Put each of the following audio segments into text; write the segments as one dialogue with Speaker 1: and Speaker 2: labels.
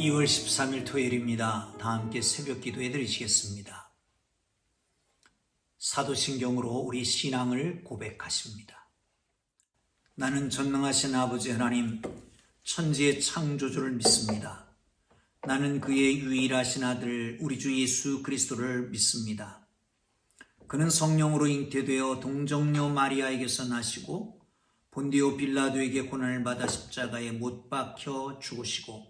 Speaker 1: 2월 13일 토요일입니다. 다 함께 새벽 기도해 드리시겠습니다. 사도신경으로 우리 신앙을 고백하십니다. 나는 전능하신 아버지 하나님, 천지의 창조주를 믿습니다. 나는 그의 유일하신 아들, 우리 주 예수 그리스도를 믿습니다. 그는 성령으로 잉태되어 동정녀 마리아에게서 나시고 본디오 빌라도에게 고난을 받아 십자가에 못 박혀 죽으시고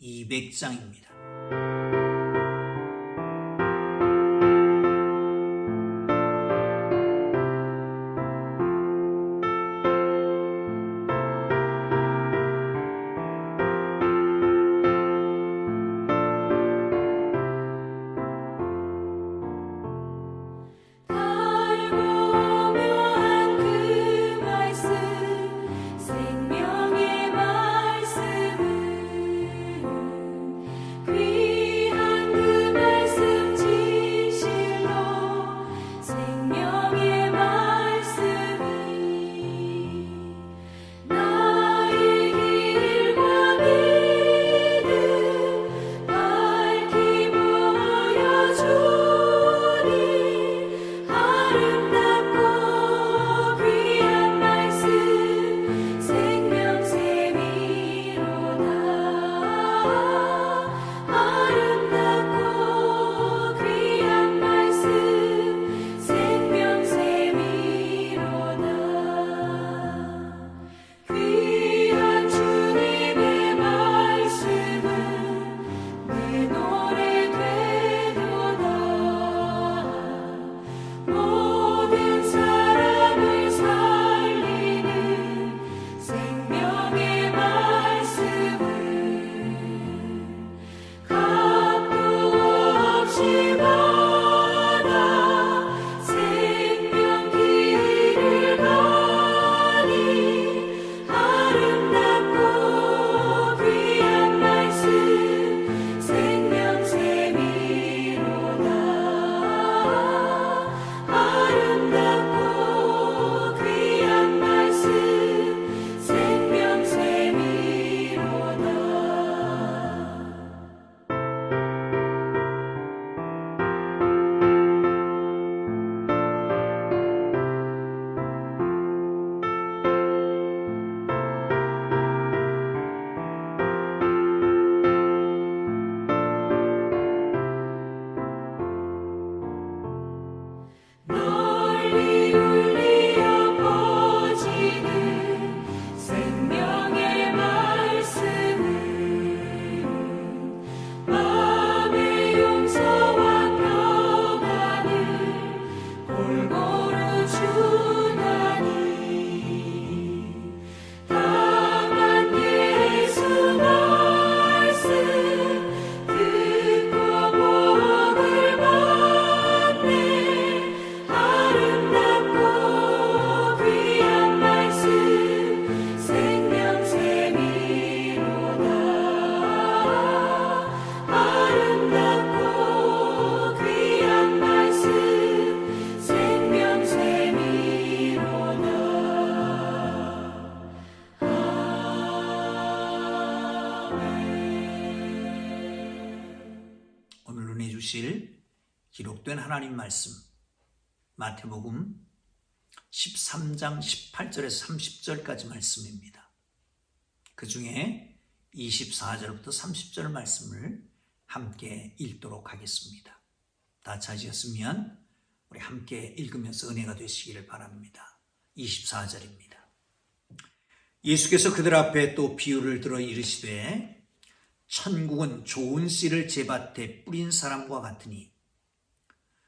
Speaker 1: 200장입니다. 하나님 말씀 마태복음 13장 18절에서 30절까지 말씀입니다. 그 중에 24절부터 30절 말씀을 함께 읽도록 하겠습니다. 다 찾으셨으면 우리 함께 읽으면서 은혜가 되시기를 바랍니다. 24절입니다. 예수께서 그들 앞에 또 비유를 들어 이르시되 천국은 좋은 씨를 제밭에 뿌린 사람과 같으니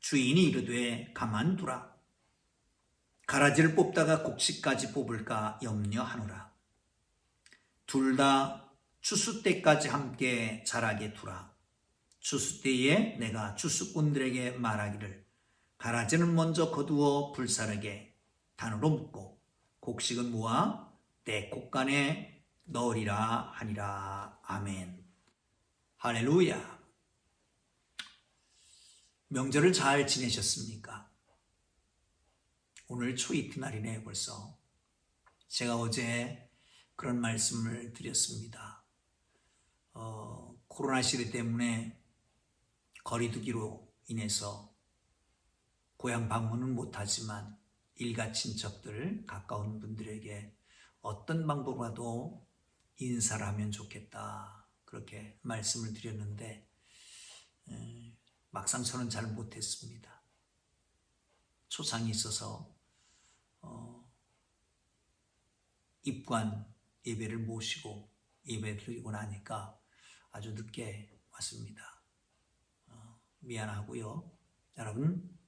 Speaker 2: 주인이 이르되 가만두라. 가라지를 뽑다가 곡식까지 뽑을까 염려하노라. 둘 다 추수 때까지 함께 자라게 두라. 추수 때에 내가 추수꾼들에게 말하기를 가라지는 먼저 거두어 불사르게 단으로 묶고 곡식은 모아 내 곡간에 넣으리라 하니라. 아멘. 할렐루야 명절을 잘 지내셨습니까? 오늘 초 이튿날이네 벌써 제가 어제 그런 말씀을 드렸습니다. 어, 코로나 시대 때문에 거리두기로 인해서 고향 방문은 못하지만 일가 친척들 가까운 분들에게 어떤 방법으로라도 인사를 하면 좋겠다 그렇게 말씀을 드렸는데 에, 막상 저는 잘 못했습니다. 초상이 있어서 어, 입관 예배를 모시고 예배 드리고 나니까 아주 늦게 왔습니다. 어, 미안하고요. 여러분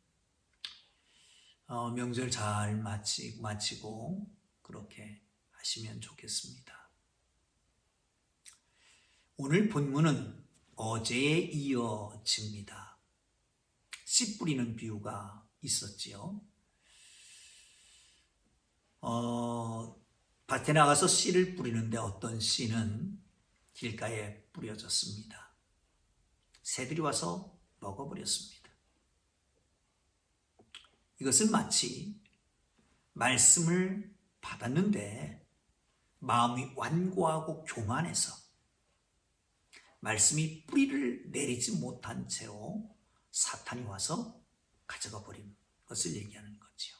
Speaker 2: 어, 명절 잘 마치, 마치고 그렇게 하시면 좋겠습니다. 오늘 본문은 어제에 이어집니다. 씨 뿌리는 비유가 있었지요. 어, 밭에 나가서 씨를 뿌리는데 어떤 씨는 길가에 뿌려졌습니다. 새들이 와서 먹어버렸습니다. 이것은 마치 말씀을 받았는데 마음이 완고하고 교만해서 말씀이 뿌리를 내리지 못한 채로 사탄이 와서 가져가 버린 것을 얘기하는 거지요.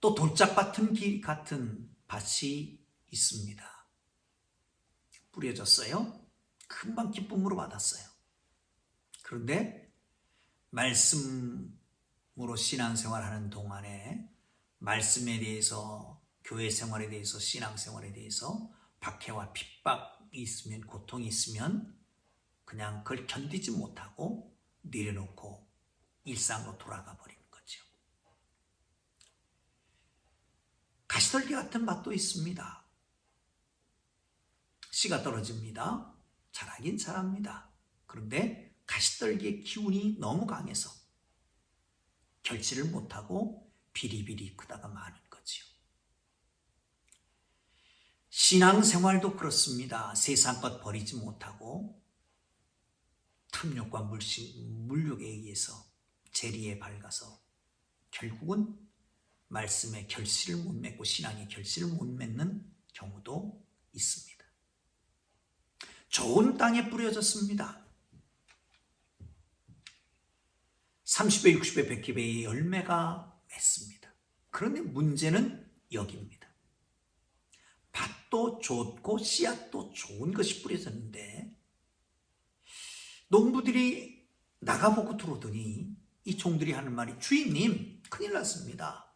Speaker 2: 또 돌짝밭은 길 같은 밭이 있습니다. 뿌려졌어요. 금방 기쁨으로 받았어요. 그런데 말씀으로 신앙생활하는 동안에 말씀에 대해서 교회 생활에 대해서 신앙생활에 대해서 박해와 핍박이 있으면 고통이 있으면 그냥 그걸 견디지 못하고 내려놓고 일상으로 돌아가 버리는 거죠. 가시떨기 같은 맛도 있습니다. 씨가 떨어집니다. 자라긴 자랍니다. 그런데 가시떨기의 기운이 너무 강해서 결실을 못하고 비리비리 크다가 마는 거지요. 신앙생활도 그렇습니다. 세상 것 버리지 못하고 탐욕과 물식, 물욕에 의해서 재리에 밝아서 결국은 말씀의 결실을 못 맺고 신앙의 결실을 못 맺는 경우도 있습니다. 좋은 땅에 뿌려졌습니다. 30배, 60배, 100배의 열매가 맺습니다. 그런데 문제는 여기입니다. 밭도 좋고 씨앗도 좋은 것이 뿌려졌는데 농부들이 나가보고 들어오더니 이 종들이 하는 말이 주인님 큰일 났습니다.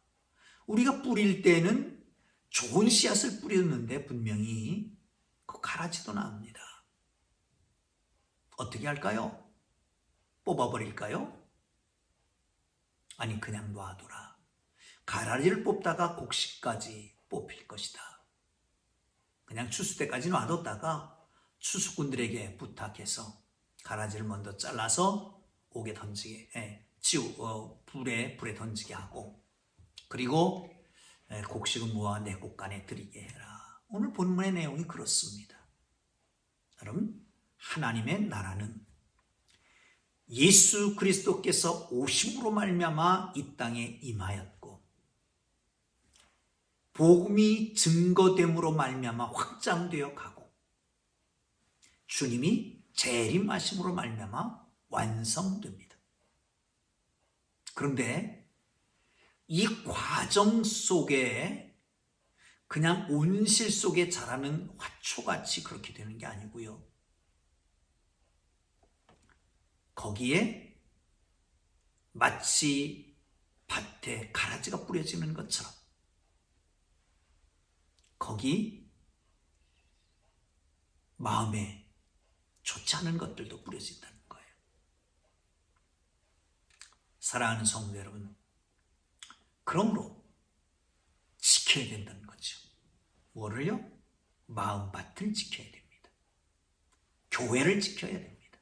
Speaker 2: 우리가 뿌릴 때는 좋은 씨앗을 뿌렸는데 분명히 그 가라지도 납니다. 어떻게 할까요? 뽑아버릴까요? 아니 그냥 놔둬라. 가라지를 뽑다가 곡식까지 뽑힐 것이다. 그냥 추수 때까지 놔뒀다가 추수꾼들에게 부탁해서 가라지를 먼저 잘라서 옥에 던지게, 예, 지우, 어, 불에, 불에 던지게 하고, 그리고 예, 곡식은 모아 내 곡간에 드리게 해라. 오늘 본문의 내용이 그렇습니다. 여러분, 하나님의 나라는 예수 그리스도께서 오심으로 말미암아 이 땅에 임하였고 복음이 증거됨으로 말미암아 확장되어 가고 주님이 재림하심으로 말미암아 완성됩니다. 그런데 이 과정 속에 그냥 온실 속에 자라는 화초같이 그렇게 되는 게 아니고요. 거기에 마치 밭에 가라지가 뿌려지는 것처럼 거기 마음에 좋지 않은 것들도 뿌려진다는 거예요. 사랑하는 성도 여러분, 그러므로 지켜야 된다는 거죠. 뭐를요? 마음밭을 지켜야 됩니다. 교회를 지켜야 됩니다.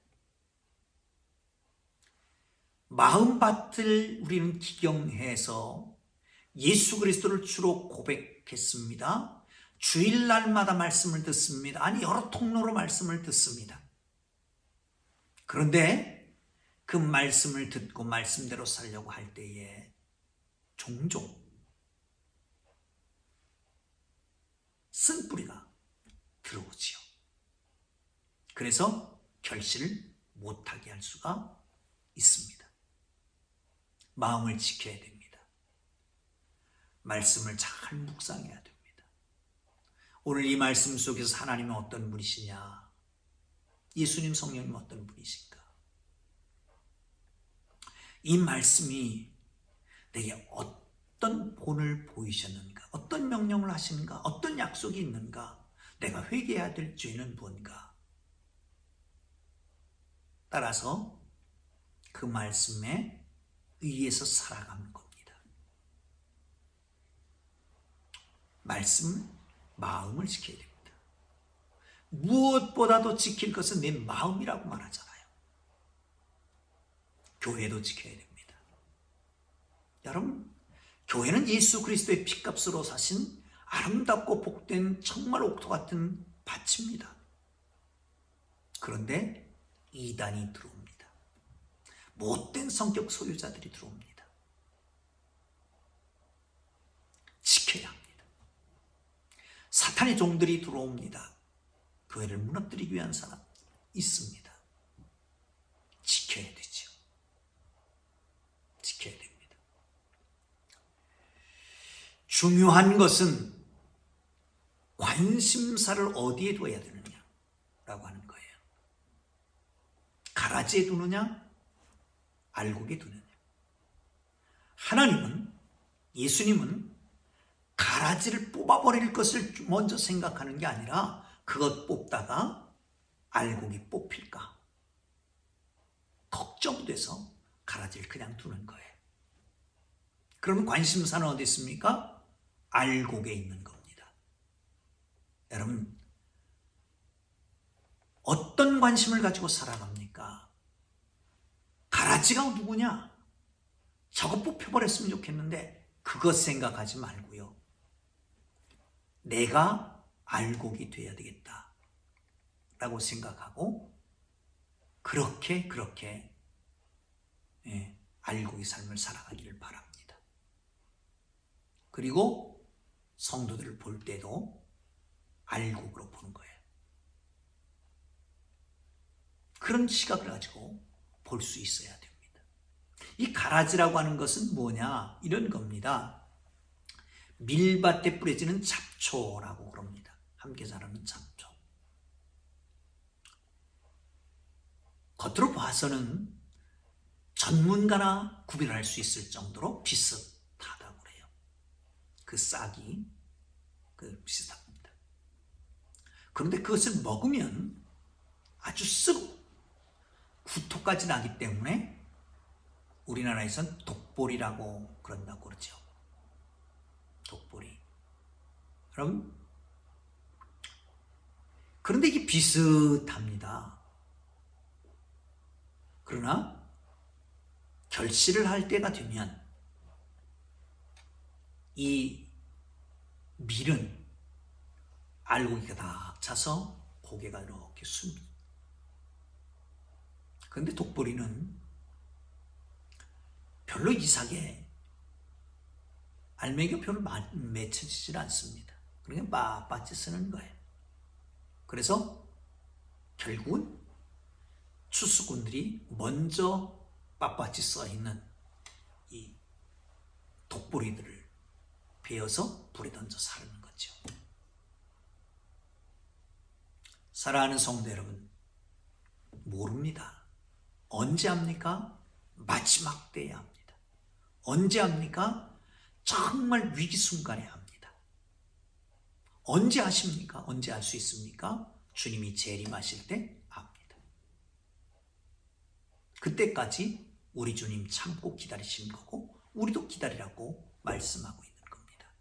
Speaker 2: 마음밭을 우리는 기경해서 예수 그리스도를 주로 고백했습니다. 주일날마다 말씀을 듣습니다. 아니, 여러 통로로 말씀을 듣습니다. 그런데 그 말씀을 듣고 말씀대로 살려고 할 때에 종종 쓴뿌리가 들어오지요. 그래서 결실을 못하게 할 수가 있습니다. 마음을 지켜야 됩니다. 말씀을 잘 묵상해야 됩니다. 오늘 이 말씀 속에서 하나님은 어떤 분이시냐? 예수님 성령님 어떤 분이신가? 이 말씀이 내게 어떤 본을 보이셨는가? 어떤 명령을 하시는가? 어떤 약속이 있는가? 내가 회개해야 될 죄는 뭔가? 따라서 그 말씀에 의해서 살아가는 겁니다. 말씀, 마음을 지켜야 됩니다. 무엇보다도 지킬 것은 내 마음이라고 말하잖아요. 교회도 지켜야 됩니다. 여러분, 교회는 예수 그리스도의 피값으로 사신 아름답고 복된 정말 옥토 같은 밭입니다. 그런데 이단이 들어옵니다. 못된 성격 소유자들이 들어옵니다. 지켜야 합니다. 사탄의 종들이 들어옵니다. 교회를 무너뜨리기 위한 사람 있습니다. 지켜야 되죠. 지켜야 됩니다. 중요한 것은 관심사를 어디에 둬야 되느냐라고 하는 거예요. 가라지에 두느냐, 알곡에 두느냐. 하나님은, 예수님은 가라지를 뽑아버릴 것을 먼저 생각하는 게 아니라 그것 뽑다가 알곡이 뽑힐까. 걱정돼서 가라지를 그냥 두는 거예요. 그러면 관심사는 어디 있습니까? 알곡에 있는 겁니다. 여러분, 어떤 관심을 가지고 살아갑니까? 가라지가 누구냐? 저거 뽑혀버렸으면 좋겠는데 그것 생각하지 말고요. 내가 알곡이 돼야 되겠다. 라고 생각하고 그렇게 그렇게 예, 알곡의 삶을 살아가기를 바랍니다. 그리고 성도들을 볼 때도 알곡으로 보는 거예요. 그런 시각을 가지고 볼 수 있어야 됩니다. 이 가라지라고 하는 것은 뭐냐? 이런 겁니다. 밀밭에 뿌려지는 잡초라고 그럽니다. 함께 자라는 잡초. 겉으로 봐서는 전문가나 구별할 수 있을 정도로 비슷하다고 그래요. 그 싹이 그 비슷합니다. 그런데 그것을 먹으면 아주 쓰고 구토까지 나기 때문에 우리나라에선 독보리라고 그런다고 그러죠. 독보리. 그럼 그런데 이게 비슷합니다. 그러나 결실을 할 때가 되면 이 밀은 알고기가 다 차서 고개가 이렇게 숨. 그런데 독보리는 별로 이상하게 알맹이가 별로 마- 맺혀지질 않습니다. 그러니까 빳빳이 쓰는 거예요. 그래서 결국은 추수꾼들이 먼저 빳빳이 써 있는 이 독보리들을 베어서 불에 던져 사르는 거죠. 사랑하는 성도 여러분, 모릅니다. 언제 합니까? 마지막 때에 합니다. 언제 합니까? 정말 위기 순간에 합니다. 언제 하십니까? 언제 할수 있습니까? 주님이 재림하실 때 합니다. 그때까지 우리 주님 참고 기다리시는 거고 우리도 기다리라고 말씀하고 있는 겁니다.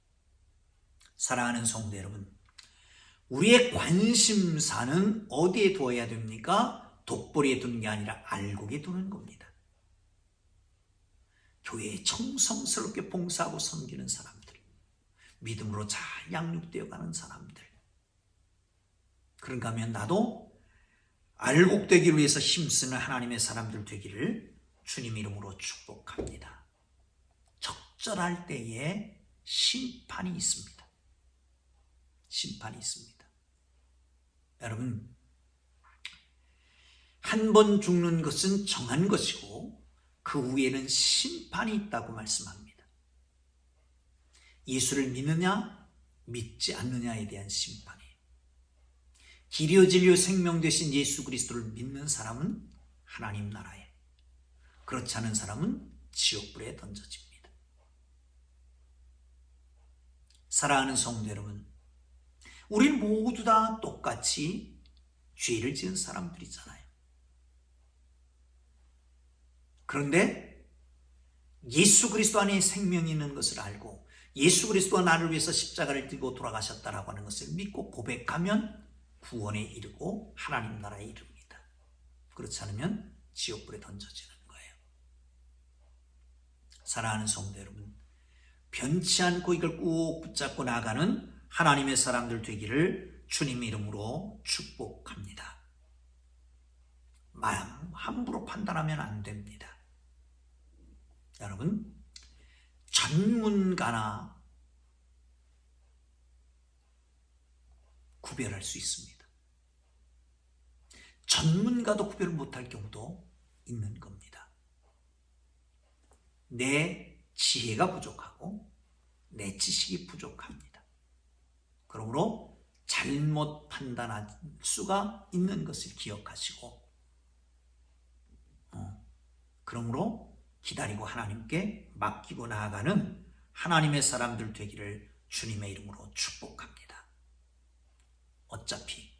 Speaker 2: 사랑하는 성도 여러분, 우리의 관심사는 어디에 두어야 됩니까? 독보리에 두는 게 아니라 알곡에 두는 겁니다. 교회에 정성스럽게 봉사하고 섬기는 사람들, 믿음으로 잘 양육되어 가는 사람들. 그런가 하면 나도 알곡되기를 위해서 힘쓰는 하나님의 사람들 되기를 주님 이름으로 축복합니다. 적절할 때에 심판이 있습니다. 심판이 있습니다. 여러분, 한 번 죽는 것은 정한 것이고 그 후에는 심판이 있다고 말씀합니다. 예수를 믿느냐, 믿지 않느냐에 대한 심판이에요. 길이요 진리요 생명 되신 예수 그리스도를 믿는 사람은 하나님 나라에, 그렇지 않은 사람은 지옥불에 던져집니다. 사랑하는 성도 여러분, 우리는 모두 다 똑같이 죄를 지은 사람들이잖아요. 그런데 예수 그리스도 안에 생명이 있는 것을 알고 예수 그리스도가 나를 위해서 십자가를 들고 돌아가셨다라고 하는 것을 믿고 고백하면 구원에 이르고 하나님 나라에 이릅니다. 그렇지 않으면 지옥불에 던져지는 거예요. 사랑하는 성도 여러분, 변치 않고 이걸 꾹 붙잡고 나가는 하나님의 사람들 되기를 주님 이름으로 축복합니다. 마음 함부로 판단하면 안 됩니다. 여러분, 전문가나 구별할 수 있습니다. 전문가도 구별 못할 경우도 있는 겁니다. 내 지혜가 부족하고 내 지식이 부족합니다. 그러므로 잘못 판단할 수가 있는 것을 기억하시고, 어, 그러므로 기다리고 하나님께 맡기고 나아가는 하나님의 사람들 되기를 주님의 이름으로 축복합니다. 어차피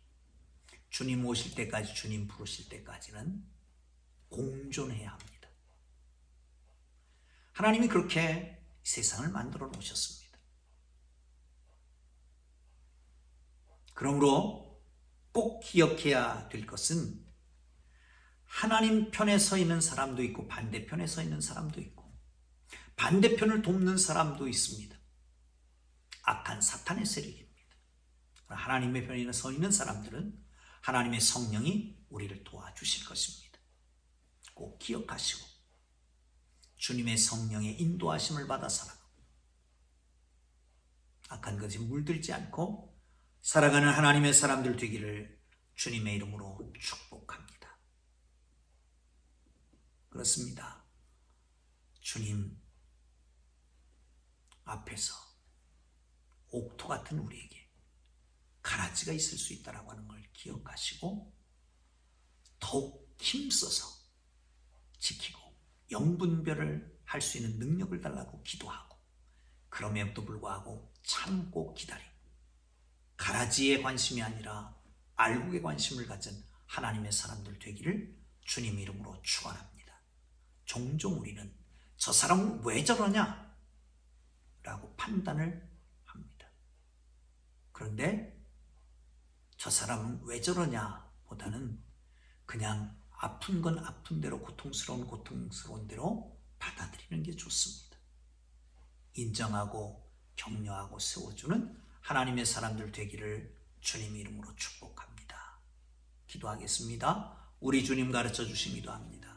Speaker 2: 주님 오실 때까지, 주님 부르실 때까지는 공존해야 합니다. 하나님이 그렇게 세상을 만들어 놓으셨습니다. 그러므로 꼭 기억해야 될 것은 하나님 편에 서 있는 사람도 있고 반대편에 서 있는 사람도 있고 반대편을 돕는 사람도 있습니다. 악한 사탄의 세력입니다. 하나님의 편에 서 있는 사람들은 하나님의 성령이 우리를 도와주실 것입니다. 꼭 기억하시고 주님의 성령의 인도하심을 받아 살아가고 악한 것에 물들지 않고 살아가는 하나님의 사람들 되기를 주님의 이름으로 축복합니다. 그렇습니다. 주님 앞에서 옥토 같은 우리에게 가라지가 있을 수 있다라고 하는 걸 기억하시고 더욱 힘써서 지키고 영분별을 할 수 있는 능력을 달라고 기도하고 그럼에도 불구하고 참고 기다리고 가라지에 관심이 아니라 알곡에 관심을 가진 하나님의 사람들 되기를 주님 이름으로 축원합니다. 종종 우리는 저 사람은 왜 저러냐? 라고 판단을 합니다. 그런데 저 사람은 왜 저러냐? 보다는 그냥 아픈 건 아픈 대로 고통스러운 고통스러운 대로 받아들이는 게 좋습니다. 인정하고 격려하고 세워주는 하나님의 사람들 되기를 주님 이름으로 축복합니다. 기도하겠습니다. 우리 주님 가르쳐 주시기도 합니다.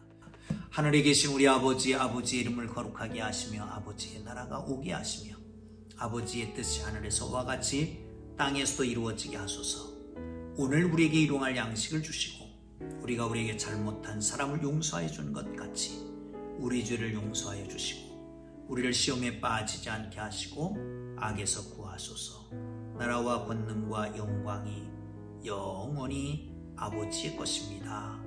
Speaker 2: 하늘에 계신 우리 아버지 아버지의 이름을 거룩하게 하시며 아버지의 나라가 오게 하시며 아버지의 뜻이 하늘에서와 같이 땅에서도 이루어지게 하소서. 오늘 우리에게 일용할 양식을 주시고 우리가 우리에게 잘못한 사람을 용서해 준것 같이 우리 죄를 용서하여 주시고 우리를 시험에 빠지지 않게 하시고 악에서 구하소서. 나라와 권능과 영광이 영원히 아버지의 것입니다.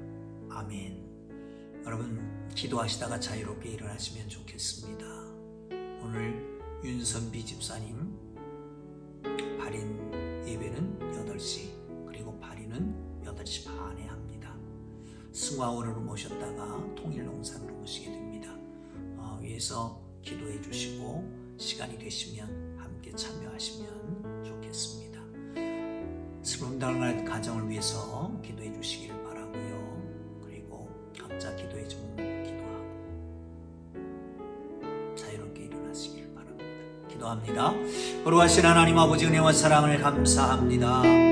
Speaker 2: 아멘. 여러분 기도하시다가 자유롭게 일어나시면 좋겠습니다. 오늘 윤선비 집사님 발인 예배는 8시 승화원으로 모셨다가 통일농산으로 모시게 됩니다. 어, 위에서 기도해 주시고 시간이 되시면 함께 참여하시면 좋겠습니다. 슬픔 당할 가정을 위해서 기도해 주시길 바라고요. 그리고 각자 기도해 좀 기도하고 자유롭게 일어나시길 바랍니다. 기도합니다. 거룩하신 하나님 아버지 은혜와 사랑을 감사합니다.